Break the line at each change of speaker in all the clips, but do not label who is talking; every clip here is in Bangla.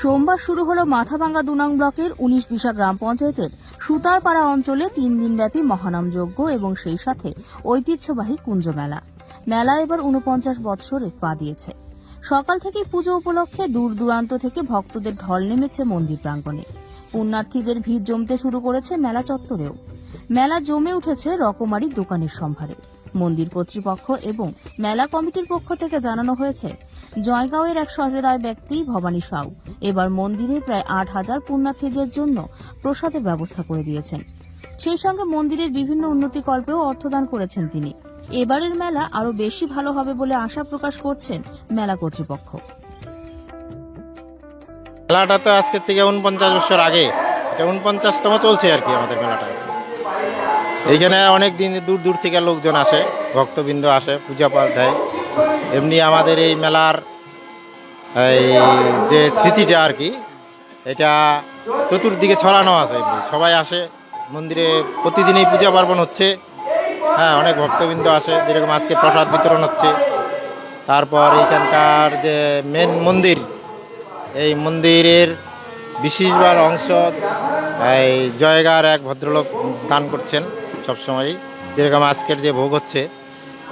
সোমবার শুরু হলো মাথাভাঙ্গা দুনাং ব্লকের উনিশ বিশা গ্রাম পঞ্চায়েতের সুতারপাড়া অঞ্চলে তিন দিনব্যাপী মহানাম যজ্ঞ এবং সেই সাথে ঐতিহ্যবাহী কুঞ্জ মেলা। মেলা এবার উনপঞ্চাশ বৎসরে পা দিয়েছে। সকাল থেকে পুজো উপলক্ষে দূর দূরান্ত থেকে ভক্তদের ঢল নেমেছে মন্দির প্রাঙ্গণে। পুণ্যার্থীদের ভিড় জমতে শুরু করেছে মেলা চত্বরেও। মেলা জমে উঠেছে রকমারি দোকানের সম্ভারে। মন্দির কর্তৃপক্ষ এবং মেলা কমিটির পক্ষ থেকে জানানো হয়েছে, জয়গাঁওয়ের এক সহৃদয় ব্যক্তি ভবানী সাউ এবার মন্দিরে প্রায় আট হাজার পুণ্যার্থীদের জন্য প্রসাদের ব্যবস্থা করে দিয়েছেন। সেই সঙ্গে মন্দিরের বিভিন্ন উন্নতিকল্পেও অর্থদান করেছেন তিনি। এবারের মেলা আরও বেশি ভালো হবে বলে আশা প্রকাশ করছেন মেলা কর্তৃপক্ষ।
মেলাটা তো আজকের থেকে উনপঞ্চাশ বছর আগে, এটা উনপঞ্চাশতম চলছে আর কি আমাদের মেলাটা। এইখানে অনেক দিন দূর দূর থেকে লোকজন আসে, ভক্তবৃন্দ আসে, পূজা পাঠ দেয়। এমনি আমাদের এই মেলার এই যে স্মৃতিটা আর কি, এটা চতুর্দিকে ছড়ানো আছে। সবাই আসে, মন্দিরে প্রতিদিনই পূজা পার্বণ হচ্ছে। হ্যাঁ অনেক ভক্তবৃন্দ আসে, যেরকম আজকে প্রসাদ বিতরণ হচ্ছে। তারপর এইখানকার যে মেন মন্দির, এই মন্দিরের বিশেষবার অংশ এই জয়গার এক ভদ্রলোক দান করছেন। সবসময়ই। যেরকম আজকের যে ভোগ হচ্ছে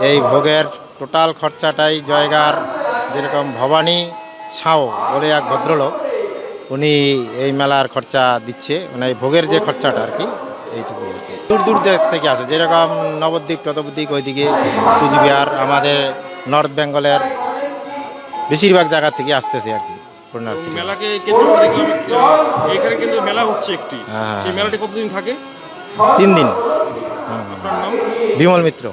এই ভোগের টোটাল খরচাটাই জয়গার যেরকম ভবানী সাও বলে এক ভদ্রলোক উনি এই মেলার খরচা দিচ্ছে মানে এই ভোগের যে খরচাটা আর কি এইটুকু আর কি। দূর দূর দেশ থেকে আসে যেরকম নবদ্বীপ টতদ্বীপ ওইদিকে কুচবিহার আমাদের নর্থ বেঙ্গলের বেশিরভাগ জায়গা থেকে আসতেছে আর কি পুণ্যার্থী
মেলাকে কেন্দ্র করে দেখলাম এখানে কিন্তু মেলা হচ্ছে একটি।
হ্যাঁ।
সেই মেলাটি কতদিন থাকে?
তিন দিন।
আপনার নাম
বিমল মিত্র